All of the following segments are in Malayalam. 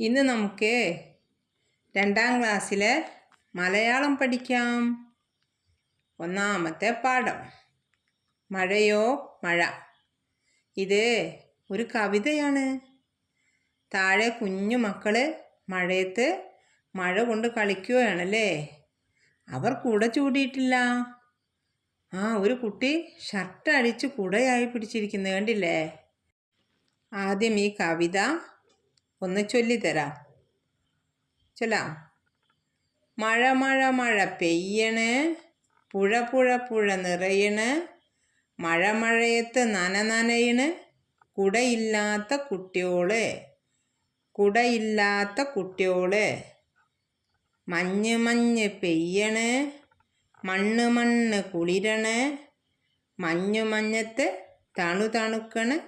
ഇന്ന് നമുക്ക് രണ്ടാം ക്ലാസ്സിലെ മലയാളം പഠിക്കാം. ഒന്നാമത്തെ പാഠം. മഴയോ മഴ? ഇത് ഒരു കവിതയാണ്. താഴെ കുഞ്ഞു മക്കൾ മഴയത്ത് മഴ കൊണ്ട് കളിക്കുകയാണല്ലേ? അവർ കുട ചൂടിയിട്ടില്ല. ആ ഒരു കുട്ടി ഷർട്ട് അടിച്ച് കുടയായി പിടിച്ചിരിക്കുന്നത് കണ്ടില്ലേ? ആദ്യം ഈ കവിത ഒന്ന് ചൊല്ലിത്തരാം. ചൊല്ലാം. മഴ മഴ മഴ പെയ്യണ്. പുഴ പുഴ പുഴ നിറയണ്. മഴ മഴയത്ത് നന നനയണ്. കുടയില്ലാത്ത കുട്ടിയോൾ. കുടയില്ലാത്ത കുട്ടിയോൾ. മഞ്ഞ് മഞ്ഞ് പെയ്യണ്. മണ്ണ് മണ്ണ് കുളിരണ്. മഞ്ഞു മഞ്ഞത്ത് തണു തണുക്കണ്.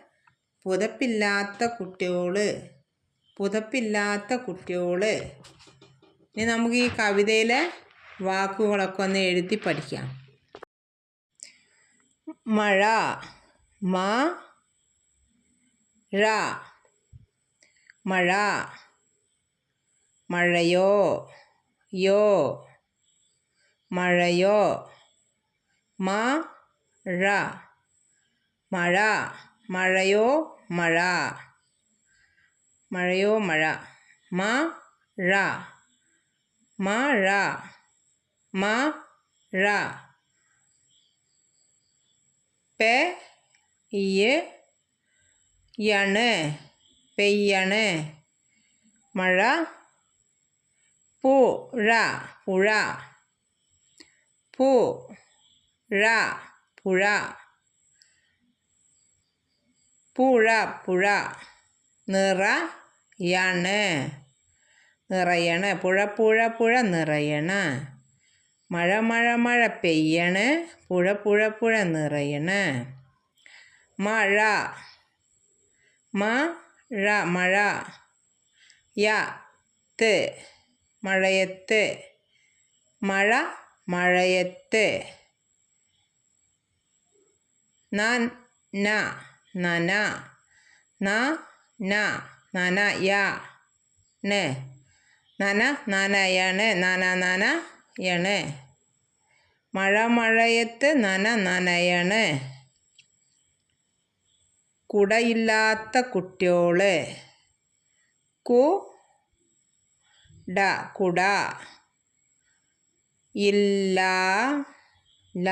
പുതപ്പില്ലാത്ത കുട്ടിയോൾ. പുതപ്പില്ലാത്ത കുട്ടിയോൾ. ഇനി നമുക്ക് ഈ കവിതയിലെ വാക്കുകളൊക്കെ ഒന്ന് എഴുതി പഠിക്കാം. മഴ മ ഴ. മഴ മഴയോ യോ. മഴയോ മ ഴ. മഴ മഴയോ മഴ. മഴയോ മഴ? മഴ മഴ ഴ. പെ യണ്. പെയ്യണ്. മഴ. പുഴ. പുഴ പുഴ. പുഴ പുഴ. പുഴ നിറയണ് നിറയണ്. പുഴ പുഴ പുഴ നിറയണ്. മഴ മഴ മഴ പെയ്യണ്. പുഴ പുഴ പുഴ നിറയണ്. മഴ. മഴ. മഴ യത്ത് മഴയത്ത്. മഴ മഴയത്ത്. നന നന ന ന. നന യ ണ് നന നനയണ് നന നന മഴ മഴയത്ത് നന നനയണ് കുടയില്ലാത്ത കുട്ടിയോൾ. കു ഡ കുട. ഇല്ല ല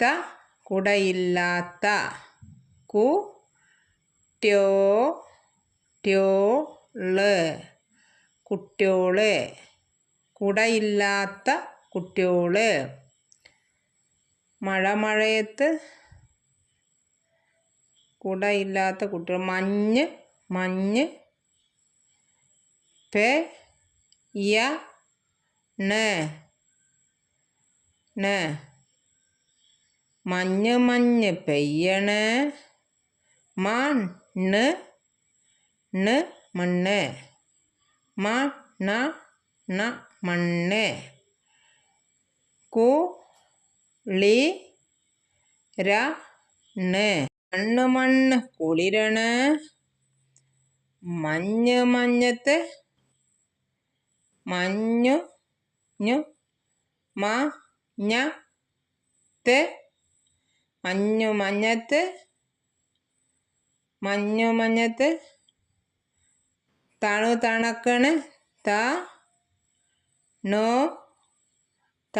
ത കുടയില്ലാത്ത കു ട്യോ ട്യോൾ കുട്ട്യോൾ. കുടയില്ലാത്ത കുട്ട്യോൾ. മഴ മഴയത്ത് കുടയില്ലാത്ത കുട്ടികൾ മഞ്ഞ് മഞ്ഞ്. പെ യ ന മഞ്ഞ് മഞ്ഞ് പെയ്യണ്. മണ്ണ് ണ് മണ്ണ്. മ ണ ണ മണ്ണ്. കുളി ര ണ്. മണ്ണ് മണ്ണ് കുളിരണ്. മഞ്ഞ് മഞ്ഞത്ത്. മഞ്ഞു ഞു മ ഞ ത്ത്. മഞ്ഞു മഞ്ഞത്ത്. മഞ്ഞു മഞ്ഞത്ത്. തണു തണക്കണ്. ത നോ ത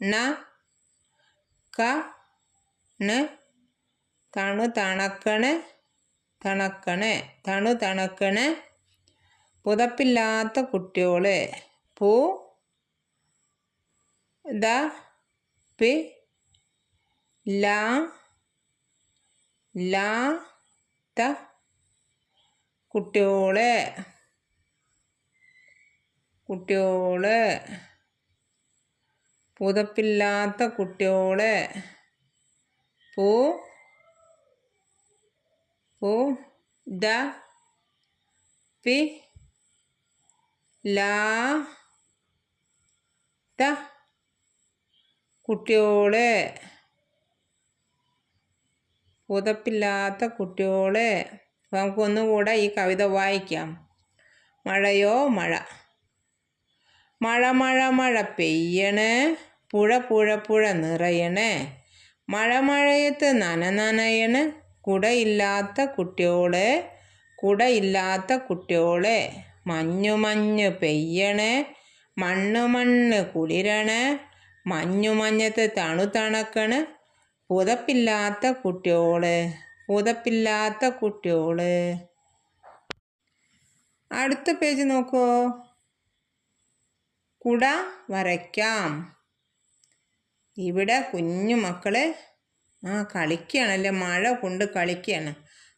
ന ക ണ് തണു തണക്കണ് തണക്കണ് തണു തണക്കണ്. പുതപ്പില്ലാത്ത കുട്ടിയോൾ പൂ ദ പി ല ലാ ത കുട്ടിയോളെ. കുട്ടിയോളെ. പുതപ്പില്ലാത്ത കുട്ടിയോളെ. പൂ. പൂ. ദ. പി. ലാ. ത കുട്ടിയോൾ. പുതപ്പില്ലാത്ത കുട്ടികളെ നമുക്കൊന്നുകൂടെ ഈ കവിത വായിക്കാം. മഴയോ മഴ? മഴ മഴ മഴ പെയ്യണേ. പുഴ പുഴ പുഴ നിറയണേ. മഴ മഴയത്ത് നന നനയണ്. കുടയില്ലാത്ത കുട്ടിയോളെ കുടയില്ലാത്ത കുട്ടിയോളെ മഞ്ഞു മഞ്ഞ് പെയ്യണേ. മണ്ണ് മണ്ണ് കുളിരണേ. മഞ്ഞു മഞ്ഞത്ത് തണു തണക്കണ്. പുതപ്പില്ലാത്ത കുട്ടിയോൾ പുതപ്പില്ലാത്ത കുട്ടിയോൾ. അടുത്ത പേജ് നോക്കൂ. കുട വരയ്ക്കാം. ഇവിടെ കുഞ്ഞു മക്കൾ ആ കളിക്കുകയാണല്ലേ മഴ കൊണ്ട് കളിക്കുകയാണ്.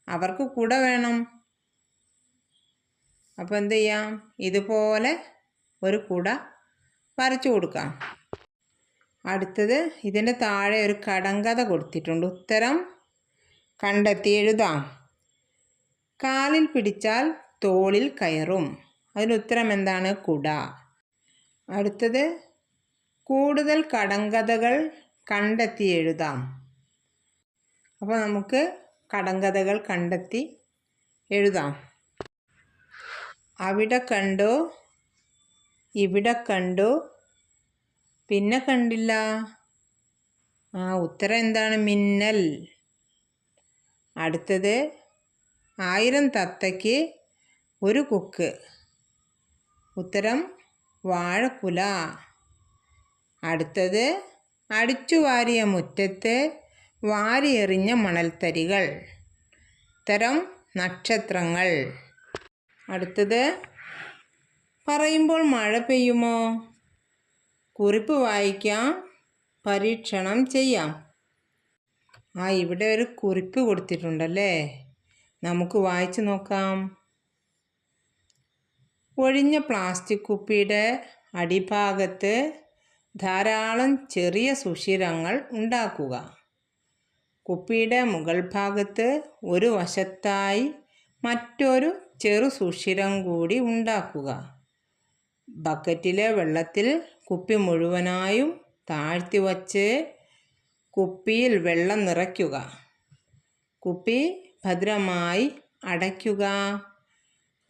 അവർക്ക് കുട വേണം. അപ്പോൾ എന്ത് ചെയ്യാം? ഇതുപോലെ ഒരു കുട വരച്ചു കൊടുക്കാം. അടുത്തത് ഇതിന്റെ താഴെ ഒരു കടങ്കഥ കൊടുത്തിട്ടുണ്ട്. ഉത്തരം കണ്ടെത്തി എഴുതാം കാലിൽ പിടിച്ചാൽ തോളിൽ കയറും. അതിന് ഉത്തരം എന്താണ്? കുട. അടുത്തത് കൂടുതൽ കടങ്കഥകൾ കണ്ടെത്തി എഴുതാം അപ്പോൾ നമുക്ക് കടങ്കഥകൾ കണ്ടെത്തി എഴുതാം. അവിടെ കണ്ടു? ഇവിടെ കണ്ടു? പിന്നെ കണ്ടില്ല. ആ ഉത്തരം എന്താണ്? മിന്നൽ. അടുത്തത് ആയിരം തത്തയ്ക്ക് ഒരു കുക്ക്. ഉത്തരം വാഴക്കുല. അടുത്തത് അടിച്ചു വാരിയ മുറ്റത്ത് വാരിയെറിഞ്ഞ മണൽത്തരികൾ. ഉത്തരം നക്ഷത്രങ്ങൾ. അടുത്തത് പറയുമ്പോൾ മഴ പെയ്യുമോ? കുറിപ്പ് വായിക്കാം പരീക്ഷണം ചെയ്യാം. ആ ഇവിടെ ഒരു കുറിപ്പ് കൊടുത്തിട്ടുണ്ടല്ലേ? നമുക്ക് വായിച്ചു നോക്കാം. ഒഴിഞ്ഞ പ്ലാസ്റ്റിക് കുപ്പിയുടെ അടിഭാഗത്ത് ധാരാളം ചെറിയ സുഷിരങ്ങൾ ഉണ്ടാക്കുക. കുപ്പിയുടെ മുകൾ ഭാഗത്ത് ഒരു വശത്തായി മറ്റൊരു ചെറു സുഷിരം കൂടി ഉണ്ടാക്കുക. ബക്കറ്റിലെ വെള്ളത്തിൽ കുപ്പി മുഴുവനായും താഴ്ത്തി വച്ച് കുപ്പിയിൽ വെള്ളം നിറയ്ക്കുക. കുപ്പി ഭദ്രമായി അടയ്ക്കുക.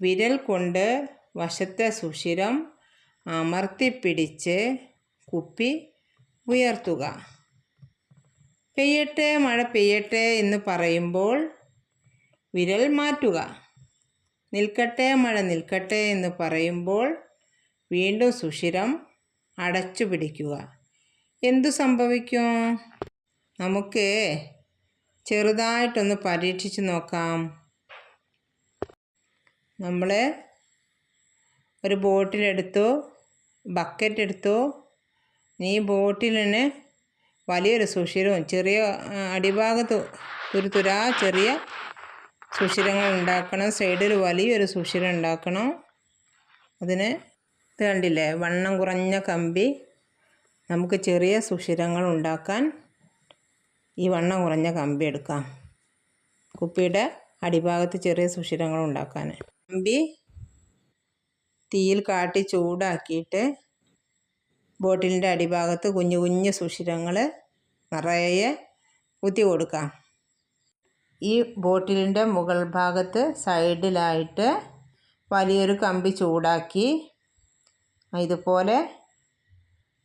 വിരൽ കൊണ്ട് വശത്തെ സുഷിരം അമർത്തിപ്പിടിച്ച് കുപ്പി ഉയർത്തുക. പെയ്യട്ടെ മഴ പെയ്യട്ടെ എന്ന് പറയുമ്പോൾ വിരൽ മാറ്റുക. നിൽക്കട്ടെ മഴ നിൽക്കട്ടെ എന്ന് പറയുമ്പോൾ വീണ്ടും സുഷിരം അടച്ചു പിടിക്കുക. എന്തു സംഭവിക്കും? നമുക്ക് ചെറുതായിട്ടൊന്ന് പരീക്ഷിച്ച് നോക്കാം. നമ്മൾ ഒരു ബോട്ടിലെടുത്തു ബക്കറ്റ് എടുത്തു ഈ ബോട്ടിലിന് വലിയൊരു സുഷിരവും ചെറിയ അടിഭാഗത്ത് ഒരു തുരാ ചെറിയ സുഷിരങ്ങൾ ഉണ്ടാക്കണം. സൈഡിൽ വലിയൊരു സുഷിരം ഉണ്ടാക്കണം. അതിന് ഇത് കണ്ടില്ലേ? വണ്ണം കുറഞ്ഞ കമ്പി നമുക്ക് ചെറിയ സുഷിരങ്ങൾ ഉണ്ടാക്കാൻ ഈ വണ്ണം കുറഞ്ഞ കമ്പി എടുക്കാം. കുപ്പിയുടെ അടിഭാഗത്ത് ചെറിയ സുഷിരങ്ങൾ ഉണ്ടാക്കാൻ. കമ്പി തീയിൽ കാട്ടി ചൂടാക്കിയിട്ട് ബോട്ടിലിന്റെ അടിഭാഗത്ത് കുഞ്ഞു കുഞ്ഞു സുഷിരങ്ങൾ നിറയെ കുത്തി കൊടുക്കാം. ഈ ബോട്ടിലിന്റെ മുകൾ ഭാഗത്ത് സൈഡിലായിട്ട് വലിയൊരു കമ്പി ചൂടാക്കി ഇതുപോലെ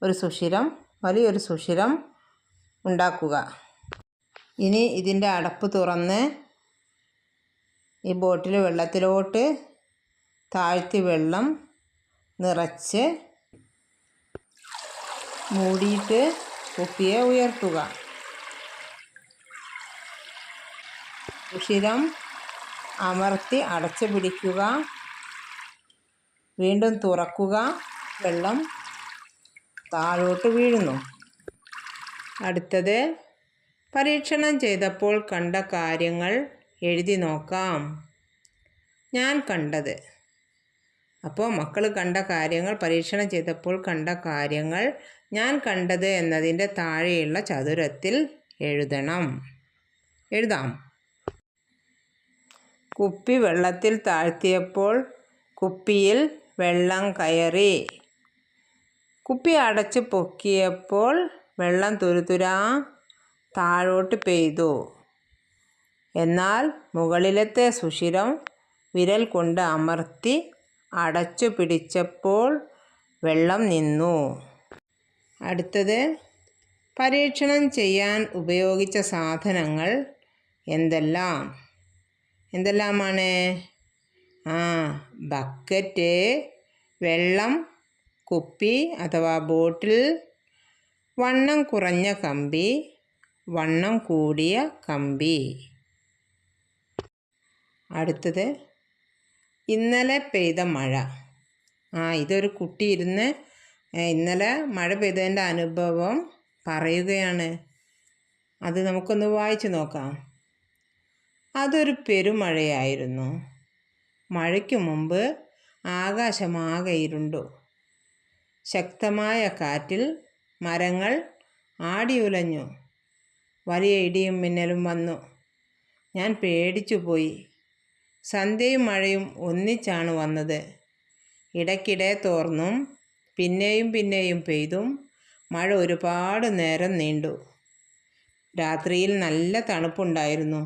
ഒരു സുഷിരം വലിയൊരു സുഷിരം ഉണ്ടാക്കുക. ഇനി ഇതിന്റെ അടപ്പ് തുറന്ന് ഈ ബോട്ടിൽ വെള്ളത്തിലോട്ട് താഴ്ത്തി വെള്ളം നിറച്ച് മൂടിയിട്ട് കുപ്പിയെ ഉയർത്തുക. സുഷിരം അമർത്തി അടച്ചു പിടിക്കുക വീണ്ടും തുറക്കുക. വെള്ളം താഴോട്ട് വീഴുന്നു. അടുത്തത് പരീക്ഷണം ചെയ്തപ്പോൾ കണ്ട കാര്യങ്ങൾ എഴുതി നോക്കാം. ഞാൻ കണ്ടത്. അപ്പോൾ മക്കൾ കണ്ട കാര്യങ്ങൾ പരീക്ഷണം ചെയ്തപ്പോൾ കണ്ട കാര്യങ്ങൾ ഞാൻ കണ്ടത് എന്നതിന്റെ താഴെയുള്ള ചതുരത്തിൽ എഴുതണം. എഴുതാം. കുപ്പി വെള്ളത്തിൽ താഴ്ത്തിയപ്പോൾ കുപ്പിയിൽ വെള്ളം കയറി. കുപ്പി അടച്ച് പൊക്കിയപ്പോൾ വെള്ളം തുരുതുരാ താഴോട്ട് പെയ്തു. എന്നാൽ മുകളിലത്തെ സുഷിരം വിരൽ കൊണ്ട് അമർത്തി അടച്ചു പിടിച്ചപ്പോൾ വെള്ളം നിന്നു. അടുത്തത് പരീക്ഷണം ചെയ്യാൻ ഉപയോഗിച്ച സാധനങ്ങൾ എന്തെല്ലാം? എന്തെല്ലാമാണ്? ആ ബക്കറ്റ് വെള്ളം കുപ്പി അഥവാ ബോട്ടിൽ വണ്ണം കുറഞ്ഞ കമ്പി വണ്ണം കൂടിയ കമ്പി. അടുത്തത് ഇന്നലെ പെയ്ത മഴ. ആ ഇതൊരു കുട്ടി ഇരുന്ന് ഇന്നലെ മഴ പെയ്തതിന്റെ അനുഭവം പറയുകയാണ്. അത് നമുക്കൊന്ന് വായിച്ചു നോക്കാം. അതൊരു പെരുമഴയായിരുന്നു. മഴയ്ക്ക് മുമ്പ് ആകാശമാകെ ഇരുണ്ടു. ശക്തമായ കാറ്റിൽ മരങ്ങൾ ആടിയുലഞ്ഞു. വലിയ ഇടിയും മിന്നലും വന്നു. ഞാൻ പേടിച്ചു പോയി സന്ധ്യയും മഴയും ഒന്നിച്ചാണ് വന്നത്. ഇടയ്ക്കിടെ തോർന്നും പിന്നെയും പിന്നെയും പെയ്തും മഴ ഒരുപാട് നേരം നീണ്ടു. രാത്രിയിൽ നല്ല തണുപ്പുണ്ടായിരുന്നു.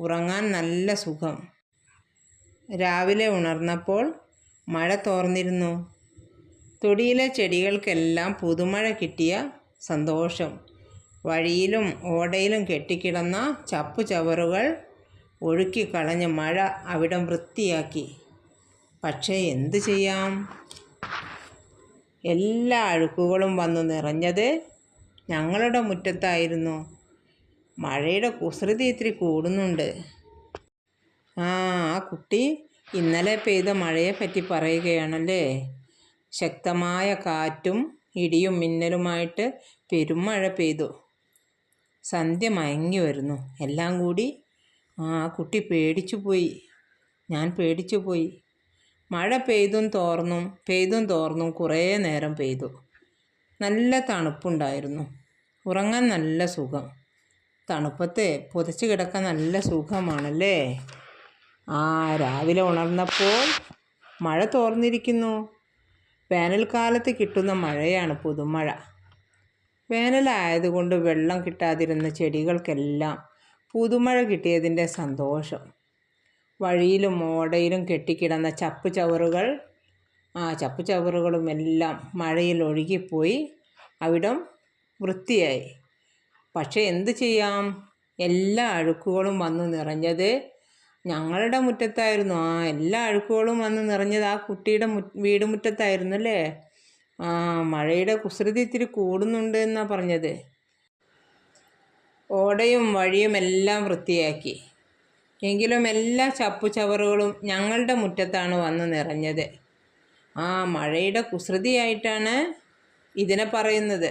ഉറങ്ങാൻ നല്ല സുഖം. രാവിലെ ഉണർന്നപ്പോൾ മഴ തോർന്നിരുന്നു. തൊടിയിലെ ചെടികൾക്കെല്ലാം പുതുമഴ കിട്ടിയ സന്തോഷം. വഴിയിലും ഓടയിലും കെട്ടിക്കിടന്ന ചപ്പുചവറുകൾ ഒഴുക്കിക്കളഞ്ഞ് മഴ അവിടം വൃത്തിയാക്കി. പക്ഷേ എന്തു ചെയ്യാം? എല്ലാ അഴുക്കുകളും വന്നു നിറഞ്ഞത് ഞങ്ങളുടെ മുറ്റത്തായിരുന്നു. മഴയുടെ കുസൃതി ഇത്തിരി കൂടുന്നുണ്ട്. ആ ആ കുട്ടി ഇന്നലെ പെയ്ത മഴയെ മഴയെപ്പറ്റി പറയുകയാണല്ലേ? ശക്തമായ കാറ്റും ഇടിയും മിന്നലുമായിട്ട് പെരുമഴ പെയ്തു. സന്ധ്യ മയങ്ങി വരുന്നു. എല്ലാം കൂടി ആ കുട്ടി പേടിച്ചു പോയി. ഞാൻ പേടിച്ചു പോയി. മഴ പെയ്തും തോർന്നും പെയ്തും തോർന്നും കുറേ നേരം പെയ്തു. നല്ല തണുപ്പുണ്ടായിരുന്നു. ഉറങ്ങാൻ നല്ല സുഖം. തണുപ്പത്തെ പുതച്ച് കിടക്കാൻ നല്ല സുഖമാണല്ലേ? ആ രാവിലെ ഉണർന്നപ്പോൾ മഴ തോർന്നിരിക്കുന്നു. വേനൽക്കാലത്ത് കിട്ടുന്ന മഴയാണ് പുതുമഴ. വേനലായതുകൊണ്ട് വെള്ളം കിട്ടാതിരുന്ന ചെടികൾക്കെല്ലാം പുതുമഴ കിട്ടിയതിന്റെ സന്തോഷം. വഴിയിലും ഓടയിലും കെട്ടിക്കിടന്ന ചപ്പ് ചവറുകൾ ആ ചപ്പ് ചവറുകളും എല്ലാം മഴയിൽ ഒഴുകിപ്പോയി. അവിടം വൃത്തിയായി. പക്ഷേ എന്തു ചെയ്യാം? എല്ലാ അഴുക്കുകളും വന്നു നിറഞ്ഞത് ഞങ്ങളുടെ മുറ്റത്തായിരുന്നു. ആ എല്ലാ അഴുക്കുകളും വന്ന് നിറഞ്ഞത് ആ കുട്ടിയുടെ മു വീട് മുറ്റത്തായിരുന്നു അല്ലേ? ആ മഴയുടെ കുസൃതി ഇത്തിരി കൂടുന്നുണ്ട് എന്നാണ് പറഞ്ഞത്. ഓടയും വഴിയും എല്ലാം വൃത്തിയാക്കി. എങ്കിലും എല്ലാ ചപ്പുചവറുകളും ഞങ്ങളുടെ മുറ്റത്താണ് വന്ന് നിറഞ്ഞത്. ആ മഴയുടെ കുസൃതിയായിട്ടാണ് ഇതിനെ പറയുന്നത്.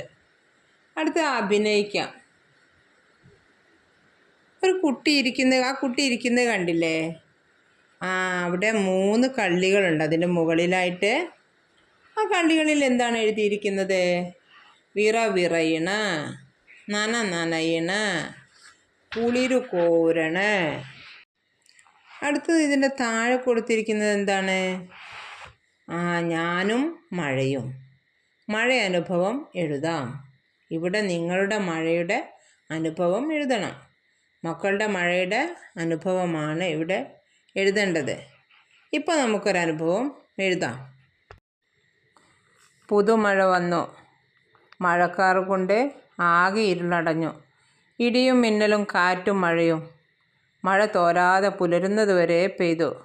അടുത്ത അഭിനയിക്കാം. ഒരു കുട്ടി ഇരിക്കുന്നത് ആ കുട്ടി ഇരിക്കുന്നത് കണ്ടില്ലേ? ആ അവിടെ മൂന്ന് കള്ളികളുണ്ട്. അതിന്റെ മുകളിലായിട്ട് ആ കള്ളികളിൽ എന്താണ് എഴുതിയിരിക്കുന്നത്? വിറ വിറയണ നന നനയണ കുളിരു കോരണ. അടുത്തത് ഇതിന്റെ താഴെ കൊടുത്തിരിക്കുന്നത് എന്താണ്? ആ ഞാനും മഴയും. മഴ അനുഭവം എഴുതാം. ഇവിടെ നിങ്ങളുടെ മഴയുടെ അനുഭവം എഴുതണം. മക്കളുടെ മഴയുടെ അനുഭവമാണ് ഇവിടെ എഴുതേണ്ടത്. ഇപ്പോൾ നമുക്കൊരനുഭവം എഴുതാം. പുതുമഴ വന്നു. മഴക്കാർ കൊണ്ട് ആകെ ഇരുളടഞ്ഞു. ഇടിയും മിന്നലും കാറ്റും മഴയും. മഴ തോരാതെ പുലരുന്നതുവരെ പെയ്തു.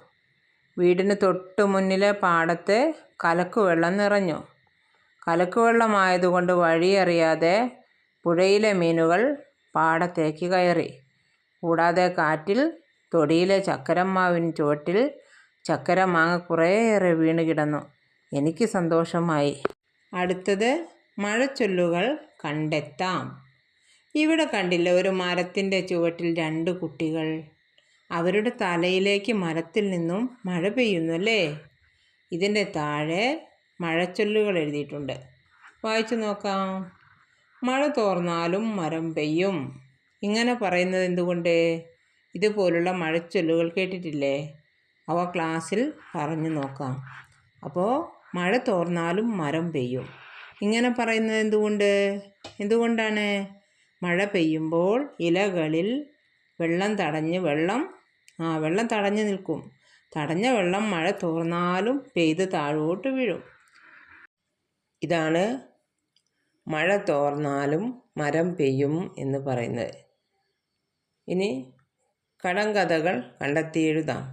വീടിന് തൊട്ടു മുന്നിലെ പാടത്ത് കലക്കുവെള്ളം നിറഞ്ഞു. കലക്കുവെള്ളമായതുകൊണ്ട് വഴിയറിയാതെ പുഴയിലെ മീനുകൾ പാടത്തേക്ക് കയറി. കൂടാതെ കാറ്റിൽ തൊടിയിലെ ചക്കരമാവിൻ ചുവട്ടിൽ ചക്കര മാങ്ങ കുറേയേറെ വീണ് കിടന്നു. എനിക്ക് സന്തോഷമായി. അടുത്തത് മഴച്ചൊല്ലുകൾ കണ്ടെത്താം. ഇവിടെ കണ്ടില്ല ഒരു മരത്തിന്റെ ചുവട്ടിൽ രണ്ട് കുട്ടികൾ. അവരുടെ തലയിലേക്ക് മരത്തിൽ നിന്നും മഴ പെയ്യുന്നു അല്ലേ ഇതിന്റെ താഴെ മഴച്ചൊല്ലുകൾ എഴുതിയിട്ടുണ്ട്. വായിച്ചു നോക്കാം. മഴ തോർന്നാലും മരം പെയ്യും. ഇങ്ങനെ പറയുന്നത് എന്തുകൊണ്ട്? ഇതുപോലുള്ള മഴച്ചൊല്ലുകൾ കേട്ടിട്ടില്ലേ? അവ ക്ലാസ്സിൽ പറഞ്ഞു നോക്കാം. അപ്പോൾ മഴ തോർന്നാലും മരം പെയ്യും. ഇങ്ങനെ പറയുന്നത് എന്തുകൊണ്ട്? എന്തുകൊണ്ടാണ്? മഴ പെയ്യുമ്പോൾ ഇലകളിൽ വെള്ളം തടഞ്ഞ് വെള്ളം ആ വെള്ളം തടഞ്ഞു നിൽക്കും. തടഞ്ഞ വെള്ളം മഴ തോർന്നാലും പെയ്ത് താഴോട്ട് വീഴും. ഇതാണ് മഴ തോർന്നാലും മരം പെയ്യും എന്ന് പറയുന്നത്. ഇനി കടങ്കഥകൾ കണ്ടെത്തി എഴുതാം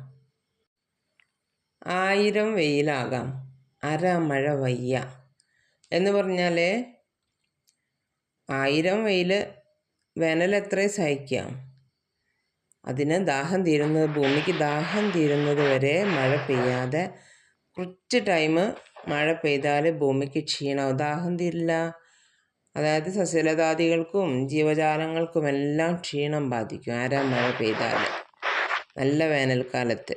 ആയിരം വെയിലാകാം അര മഴ വയ്യ എന്ന് പറഞ്ഞാൽ ആയിരം വെയിൽ വേനൽ എത്രയും സഹിക്കാം. അതിന് ദാഹം തീരുന്നത് ഭൂമിക്ക് ദാഹം തീരുന്നത് വരെ മഴ പെയ്യാതെ കുറച്ച് ടൈം മഴ പെയ്താൽ ഭൂമിക്ക് ക്ഷീണം ദാഹം തീരില്ല. അതായത് സസ്യലതാദികൾക്കും ജീവജാലങ്ങൾക്കുമെല്ലാം ക്ഷീണം ബാധിക്കും. ആരാ മഴ പെയ്താൽ നല്ല വേനൽക്കാലത്ത്.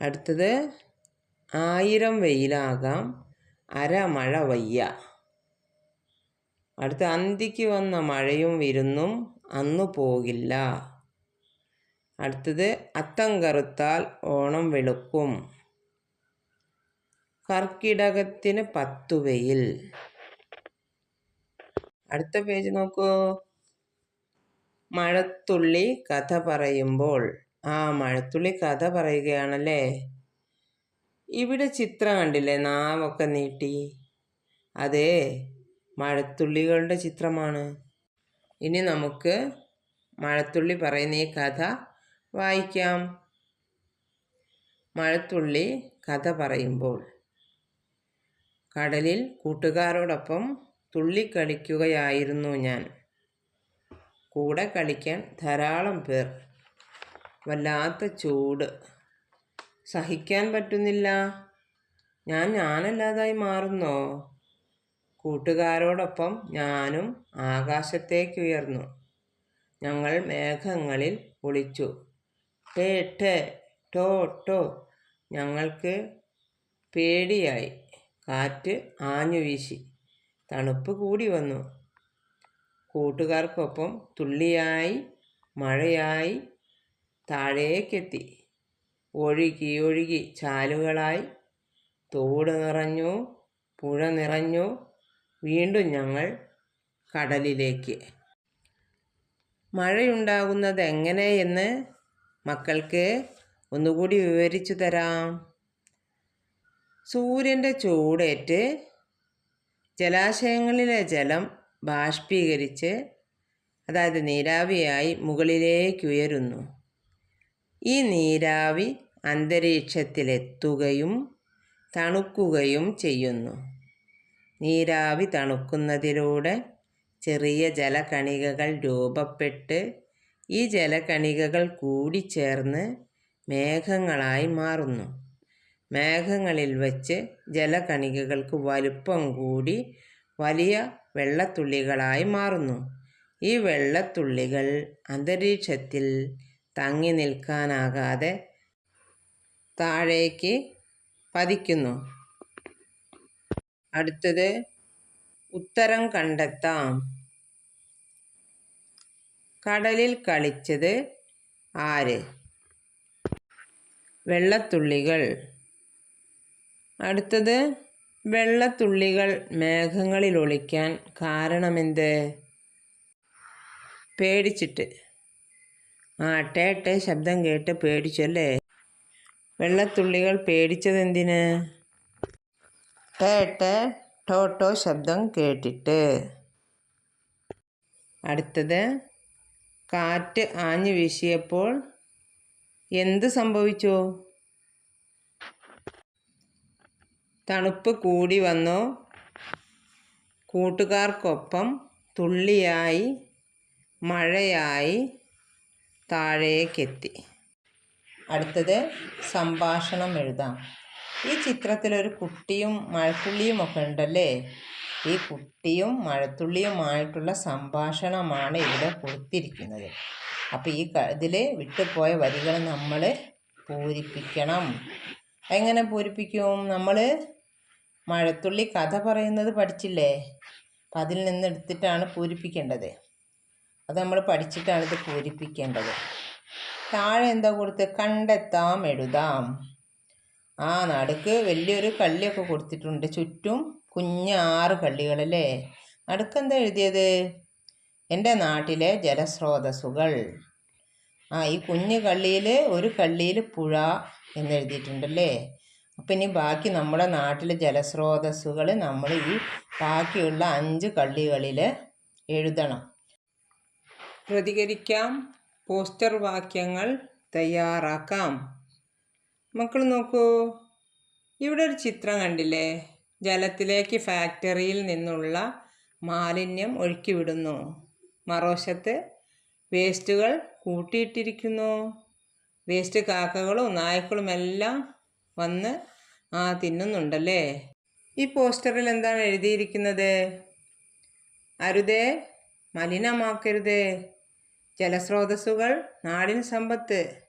അടുത്തത് ആയിരം വെയിലാകാം അര മഴ വയ്യ. അടുത്ത അന്തിക്ക് വന്ന മഴയും വിരുന്നും അന്നു പോകില്ല. അടുത്തത് അത്തം കറുത്താൽ ഓണം വെളുക്കും. കർക്കിടകത്തിന് പത്തു വെയിൽ. അടുത്ത പേജ് നോക്കൂ. മഴത്തുള്ളി കഥ പറയുമ്പോൾ. ആ മഴത്തുള്ളി കഥ പറയുകയാണല്ലേ? ഇവിടെ ചിത്രം കണ്ടില്ലേ? നാവൊക്കെ നീട്ടി. അതെ മഴത്തുള്ളികളുടെ ചിത്രമാണ്. ഇനി നമുക്ക് മഴത്തുള്ളി പറയുന്ന ഈ കഥ വായിക്കാം. മഴത്തുള്ളി കഥ പറയുമ്പോൾ. കടലിൽ കൂട്ടുകാരോടൊപ്പം തുള്ളിക്കളിക്കുകയായിരുന്നു ഞാൻ. കൂടെ കളിക്കാൻ ധാരാളം പേർ. വല്ലാത്ത ചൂട്. സഹിക്കാൻ പറ്റുന്നില്ല. ഞാൻ ഞാനല്ലാതായി മാറുന്നോ? കൂട്ടുകാരോടൊപ്പം ഞാനും ആകാശത്തേക്ക് ഉയർന്നു. ഞങ്ങൾ മേഘങ്ങളിൽ ഒളിച്ചു. ടേ ടേ ടോ ടോ. ഞങ്ങൾക്ക് പേടിയായി. കാറ്റ് ആഞ്ഞു വീശി തണുപ്പ് കൂടി വന്നു. കൂട്ടുകാർക്കൊപ്പം തുള്ളിയായി മഴയായി താഴേക്കെത്തി. ഒഴുകി ഒഴുകി ചാലുകളായി. തോട് നിറഞ്ഞു പുഴ നിറഞ്ഞു. വീണ്ടും ഞങ്ങൾ കടലിലേക്ക്. മഴയുണ്ടാകുന്നത് എങ്ങനെയെന്ന് മക്കൾക്ക് ഒന്നുകൂടി വിവരിച്ചു തരാം. സൂര്യന്റെ ചൂടേറ്റ് ജലാശയങ്ങളിലെ ജലം ബാഷ്പീകരിച്ച് അതായത് നീരാവിയായി മുകളിലേക്ക് ഉയരുന്നു. ഈ നീരാവി അന്തരീക്ഷത്തിലെത്തുകയും തണുക്കുകയും ചെയ്യുന്നു. നീരാവി തണുക്കുന്നതിലൂടെ ചെറിയ ജലകണികകൾ രൂപപ്പെട്ട് ഈ ജലകണികകൾ കൂടിച്ചേർന്ന് മേഘങ്ങളായി മാറുന്നു. മേഘങ്ങളിൽ വച്ച് ജലകണികകൾക്ക് വലുപ്പം കൂടി വലിയ വെള്ളത്തുള്ളികളായി മാറുന്നു. ഈ വെള്ളത്തുള്ളികൾ അന്തരീക്ഷത്തിൽ തങ്ങി നിൽക്കാനാകാതെ താഴേക്ക് പതിക്കുന്നു. അടുത്തത് ഉത്തരം കണ്ടെത്താം. കടലിൽ കളിച്ചത് ആര്? വെള്ളത്തുള്ളികൾ. അടുത്തത് വെള്ളത്തുള്ളികൾ മേഘങ്ങളിൽ ഒളിക്കാൻ കാരണമെന്ത്? പേടിച്ചിട്ട്. ആ ടേട്ടെ ശബ്ദം കേട്ട് പേടിച്ചല്ലേ വെള്ളത്തുള്ളികൾ പേടിച്ചതെന്തിന്? ടേട്ടെ ടോട്ടോ ശബ്ദം കേട്ടിട്ട്. അടുത്തത് കാറ്റ് ആഞ്ഞു വീശിയപ്പോൾ എന്ത് സംഭവിച്ചു? തണുപ്പ് കൂടി വന്നോ. കൂട്ടുകാർക്കൊപ്പം തുള്ളിയായി മഴയായി താഴേക്കെത്തി. അടുത്തത് സംഭാഷണം എഴുതാം. ഈ ചിത്രത്തിലൊരു കുട്ടിയും മഴത്തുള്ളിയും ഒക്കെ ഉണ്ടല്ലേ? ഈ കുട്ടിയും മഴത്തുള്ളിയുമായിട്ടുള്ള സംഭാഷണമാണ് ഇവിടെ കൊടുത്തിരിക്കുന്നത്. അപ്പോൾ ഈ ഇതിൽ വിട്ടുപോയ വരികൾ നമ്മൾ പൂരിപ്പിക്കണം. എങ്ങനെ പൂരിപ്പിക്കും? നമ്മൾ മഴത്തുള്ളി കഥ പറയുന്നത് പഠിച്ചില്ലേ? അപ്പം അതിൽ നിന്ന് എടുത്തിട്ടാണ് പൂരിപ്പിക്കേണ്ടത്. അത് നമ്മൾ പഠിച്ചിട്ടാണ് ഇത് പൂരിപ്പിക്കേണ്ടത്. താഴെ എന്താ കൊടുത്ത്? കണ്ടെത്താം എഴുതാം. ആ നടുക്ക് വലിയൊരു കള്ളിയൊക്കെ കൊടുത്തിട്ടുണ്ട്. ചുറ്റും കുഞ്ഞ് ആറ് കള്ളികളല്ലേ? നടുക്ക് എന്താ എഴുതിയത്? എന്റെ നാട്ടിലെ ജലസ്രോതസ്സുകൾ. ആ ഈ കുഞ്ഞ് കള്ളിയിൽ ഒരു കള്ളിയിൽ പുഴ എന്നെഴുതിയിട്ടുണ്ടല്ലേ അപ്പം ഇനി ബാക്കി നമ്മുടെ നാട്ടിലെ ജലസ്രോതസ്സുകൾ നമ്മൾ ഈ ബാക്കിയുള്ള അഞ്ച് കള്ളികളിൽ എഴുതണം. പ്രതികരിക്കാം. പോസ്റ്റർ വാക്യങ്ങൾ തയ്യാറാക്കാം. മക്കൾ നോക്കൂ ഇവിടെ ഒരു ചിത്രം കണ്ടില്ലേ? ജലത്തിലേക്ക് ഫാക്ടറിയിൽ നിന്നുള്ള മാലിന്യം ഒഴുക്കിവിടുന്നു. മറുവശത്ത് വേസ്റ്റുകൾ കൂട്ടിയിട്ടിരിക്കുന്നു. വേസ്റ്റ് കാക്കകളും നായ്ക്കളും എല്ലാം വന്ന് ആ തിന്നുന്നുണ്ടല്ലേ? ഈ പോസ്റ്ററിൽ എന്താണ് എഴുതിയിരിക്കുന്നത്? അരുതേ മലിനമാക്കരുതേ. ജലസ്രോതസ്സുകൾ നാടിൻ സമ്പത്ത്.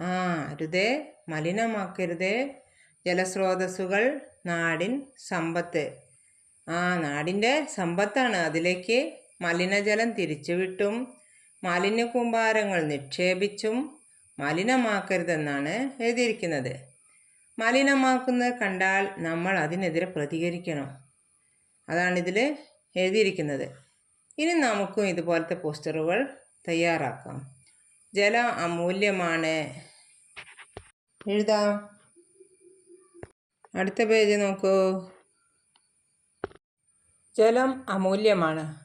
ആ അരുതേ മലിനമാക്കരുതേ. ജലസ്രോതസ്സുകൾ നാടിൻ സമ്പത്ത്. ആ നാടിന്റെ സമ്പത്താണ്. അതിലേക്ക് മലിനജലം തിരിച്ചുവിട്ടും മാലിന്യ കൂമ്പാരങ്ങൾ നിക്ഷേപിച്ചും മലിനമാക്കരുതെന്നാണ് എഴുതിയിരിക്കുന്നത്. മലിനമാക്കുന്നത് കണ്ടാൽ നമ്മൾ അതിനെതിരെ പ്രതികരിക്കണം. അതാണിതിൽ എഴുതിയിരിക്കുന്നത്. ഇനി നമുക്കും ഇതുപോലത്തെ പോസ്റ്ററുകൾ തയ്യാറാക്കാം. ജലം അമൂല്യമാണ്. എഴുതാം. അടുത്ത പേജ് നോക്കൂ. ജലം അമൂല്യമാണ്.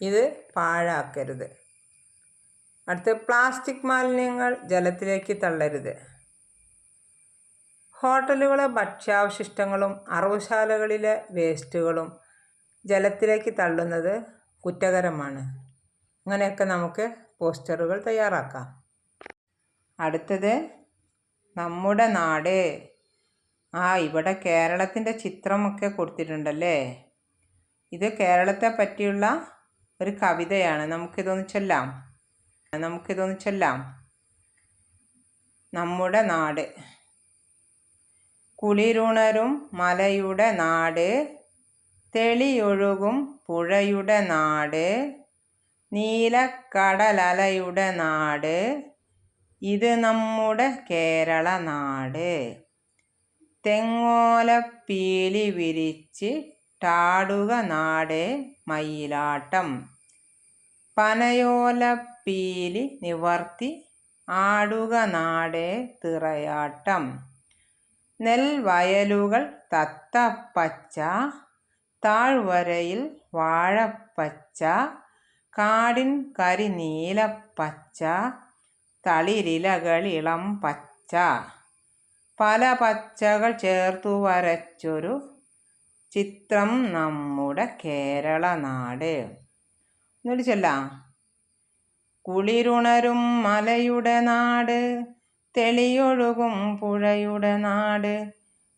ഇത് പാഴാക്കരുത്. അടുത്ത പ്ലാസ്റ്റിക് മാലിന്യങ്ങൾ ജലത്തിലേക്ക് തള്ളരുത്. ഹോട്ടലുകളെ ഭക്ഷ്യാവശിഷ്ടങ്ങളും അറവുശാലകളിലെ വേസ്റ്റുകളും ജലത്തിലേക്ക് തള്ളുന്നത് കുറ്റകരമാണ്. അങ്ങനെയൊക്കെ നമുക്ക് പോസ്റ്ററുകൾ തയ്യാറാക്കാം. അടുത്തത് നമ്മുടെ നാട്. ആ ഇവിടെ കേരളത്തിന്റെ ചിത്രമൊക്കെ കൊടുത്തിട്ടുണ്ടല്ലേ? ഇത് കേരളത്തെ പറ്റിയുള്ള ഒരു കവിതയാണ്. നമുക്കിതൊന്ന് ചൊല്ലാം. നമുക്കിതൊന്ന് ചൊല്ലാം. നമ്മുടെ നാട്. കുളിരുണരും മലയുടെ നാട് തെളിയൊഴുകും പുഴയുടെ നാട് നീലക്കടലലയുടെ നാട് ഇത് നമ്മുടെ കേരള നാട്. തെങ്ങോലപ്പീലി വിരിച്ച് ടാടുക നാട് മയിലാട്ടം. പനയോലപ്പീലി നിവർത്തി ആടുക നാട് തിറയാട്ടം. നെൽവയലുകൾ തത്തപ്പച്ച താഴ്വരയിൽ വാഴപ്പച്ച കാടിൻ കരിനീലപ്പച്ച തളിരിലകളിളം പച്ച പല പച്ചകൾ ചേർത്തു വരച്ചൊരു ചിത്രം നമ്മുടെ കേരള നാട്. എന്നിട്ട് ചൊല്ലാം. കുളിരുണരും മലയുടെ നാട്. തെളിയൊഴുകും പുഴയുടെ നാട്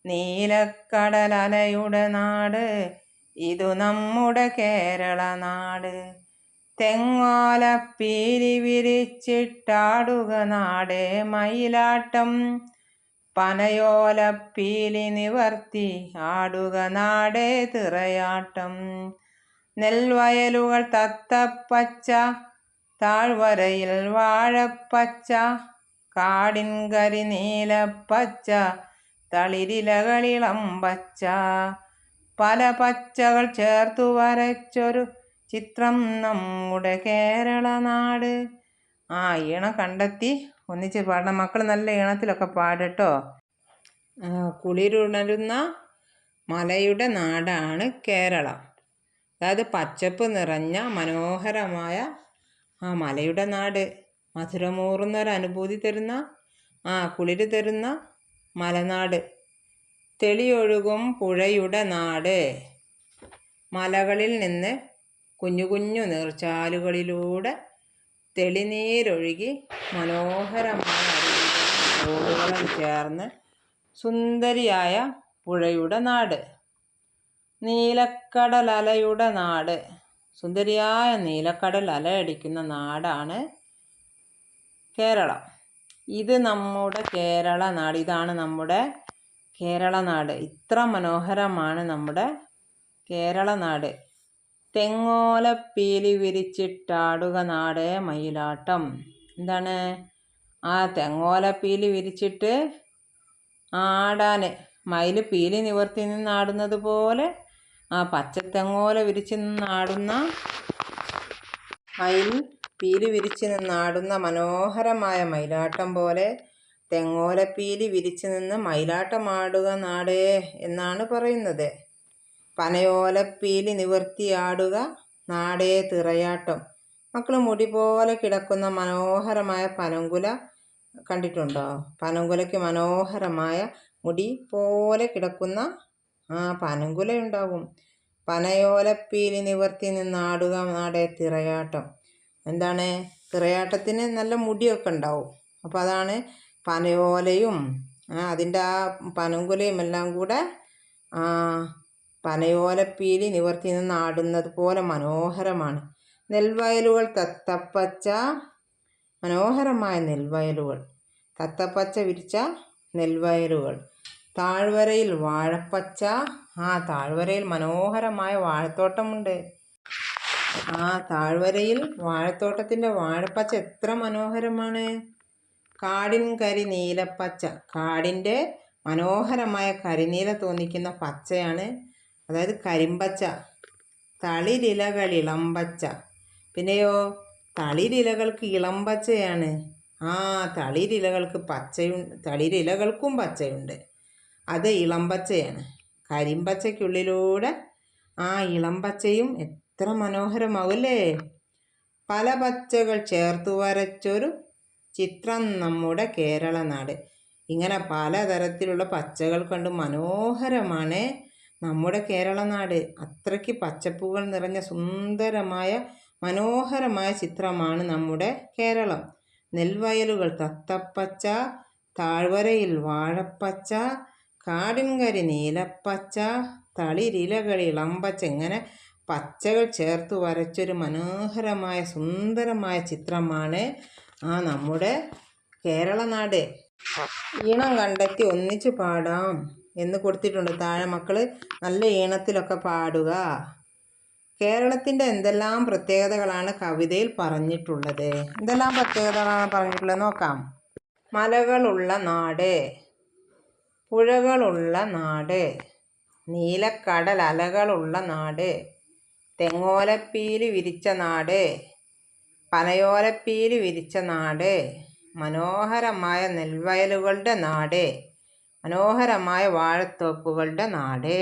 നീലക്കടലലയുടെ നാട് ഇതു നമ്മുടെ കേരള നാട്. തെങ്ങോലപ്പീലി വിരിച്ചിട്ടാടുക നാടേ മയിലാട്ടം പനയോലപ്പീലി നിവർത്തി ആടുക നാടേ തിറയാട്ടം. നെൽവയലുകൾ തത്തപ്പച്ച താഴ്വരയിൽ വാഴപ്പച്ച കാടിൻ കരി നീലപ്പച്ച തളിരിലകളിളം പച്ച. പല പച്ചകൾ ചേർത്തു വരച്ചൊരു ചിത്രം നമ്മുടെ കേരള നാട്. ആ ഈണം കണ്ടെത്തി. ഒന്നിച്ച് പാടണം. മക്കൾ നല്ല ഈണത്തിലൊക്കെ പാടട്ടോ. കുളിരുണരുന്ന മലയുടെ നാടാണ് കേരളം. അതായത് പച്ചപ്പ് നിറഞ്ഞ മനോഹരമായ ആ മലയുടെ നാട്. മധുരമൂറുന്ന അനുഭൂതി തരുന്ന ആ കുളിര് തരുന്ന മലനാട്. തെളിയൊഴുകും പുഴയുടെ നാട്. മലകളിൽ നിന്ന് കുഞ്ഞു കുഞ്ഞു നീർച്ചാലുകളിലൂടെ തെളിനീരൊഴുകി മനോഹരമായ റോഡുകളും ചേർന്ന് സുന്ദരിയായ പുഴയുടെ നാട്. നീലക്കടലലയുടെ നാട്. സുന്ദരിയായ നീലക്കടൽ അലയടിക്കുന്ന നാടാണ് കേരളം. ഇത് നമ്മുടെ കേരള നാട്. ഇതാണ് നമ്മുടെ കേരള നാട്. ഇത്ര മനോഹരമാണ് നമ്മുടെ കേരള നാട്. തെങ്ങോലപ്പീലി വിരിച്ചിട്ടാടുക നാടേ മയിലാട്ടം. എന്താണ്? ആ തെങ്ങോലപ്പീലി വിരിച്ചിട്ട് ആടാൻ മയിൽ പീലി നിവർത്തി നിന്നാടുന്നത് പോലെ ആ പച്ചത്തെങ്ങോല വിരിച്ച് നിന്നാടുന്ന മയിൽ പീലി വിരിച്ച് നിന്നാടുന്ന മനോഹരമായ മയിലാട്ടം പോലെ തെങ്ങോലപ്പീലി വിരിച്ച് നിന്ന് മയിലാട്ടമാടുക നാടേ എന്നാണ് പറയുന്നത്. പനയോലപ്പീലി നിവർത്തിയാടുക നാടേ തിറയാട്ടം. മക്കൾ മുടി പോലെ കിടക്കുന്ന മനോഹരമായ പനങ്കുല കണ്ടിട്ടുണ്ടോ? പനങ്കുലയ്ക്ക് മനോഹരമായ മുടി പോലെ കിടക്കുന്ന ആ പനങ്കുല ഉണ്ടാകും പനയോലപ്പീലി നിവർത്തി നിന്നാടുക നാടേ തിറയാട്ടം. എന്താണ്? തിറയാട്ടത്തിന് നല്ല മുടിയൊക്കെ ഉണ്ടാവും. അപ്പോൾ അതാണ് പനയോലയും അതിന്റെ ആ പനങ്കുലയും എല്ലാം കൂടെ പനയോലപ്പീലി നിവർത്തി നിന്ന് ആടുന്നത് പോലെ മനോഹരമാണ്. നെൽവയലുകൾ തത്തപ്പച്ച മനോഹരമായ നെൽവയലുകൾ. തത്തപ്പച്ച വിരിച്ച നെൽവയലുകൾ. താഴ്വരയിൽ വാഴപ്പച്ച ആ താഴ്വരയിൽ മനോഹരമായ വാഴത്തോട്ടമുണ്ട്. ആ താഴ്വരയിൽ വാഴത്തോട്ടത്തിന്റെ വാഴപ്പച്ച എത്ര മനോഹരമാണ്. കാടിൻ കരി നീലപ്പച്ച കാടിന്റെ മനോഹരമായ കരിനീല തോന്നിക്കുന്ന പച്ചയാണ് അതായത് കരിമ്പച്ച. തളിരിലകൾ ഇളമ്പച്ച. പിന്നെയോ തളിരിലകൾക്ക് ഇളമ്പച്ചയാണ്. ആ തളിരിലകൾക്ക് പച്ചയുണ്ട് തളിരിലകൾക്കും പച്ചയുണ്ട്. അത് ഇളമ്പച്ചയാണ്. കരിമ്പച്ചയ്ക്കുള്ളിലൂടെ ആ ഇളമ്പച്ചയും എത്ര മനോഹരമാവല്ലേ? പല പച്ചകൾ ചേർത്തു വരച്ചൊരു ചിത്രം നമ്മുടെ കേരള നാട്. ഇങ്ങനെ പലതരത്തിലുള്ള പച്ചകൾ കണ്ട് മനോഹരമാണ് നമ്മുടെ കേരള നാട്. അത്രയ്ക്ക് പച്ചപ്പുകൾ നിറഞ്ഞ സുന്ദരമായ മനോഹരമായ ചിത്രമാണ് നമ്മുടെ കേരളം. നെൽവയലുകൾ തത്തപ്പച്ച താഴ്വരയിൽ വാഴപ്പച്ച കാടിൻകരി നീലപ്പച്ച തളിരിലകൾ ഇളമ്പച്ച ഇങ്ങനെ പച്ചകൾ ചേർത്ത് വരച്ചൊരു മനോഹരമായ സുന്ദരമായ ചിത്രമാണ് ആ നമ്മുടെ കേരളനാട് ഈണം കണ്ടെത്തി ഒന്നിച്ച് പാടാം എന്ന് കൊടുത്തിട്ടുണ്ട്. താഴെ മക്കൾ നല്ല ഈണത്തിലൊക്കെ പാടുക. കേരളത്തിന്റെ എന്തെല്ലാം പ്രത്യേകതകളാണ് കവിതയിൽ പറഞ്ഞിട്ടുള്ളത്? എന്തെല്ലാം പ്രത്യേകതകളാണ് പറഞ്ഞിട്ടുള്ളത്? നോക്കാം. മലകളുള്ള നാട് പുഴകളുള്ള നാട് നീലക്കടൽ അലകളുള്ള നാട് തെങ്ങോലപ്പീലി വിരിച്ച നാട് പനയോലപ്പീലി വിരിച്ച നാട് മനോഹരമായ നെൽവയലുകളുടെ നാട് മനോഹരമായ വാഴത്തോപ്പുകളുടെ നാട്.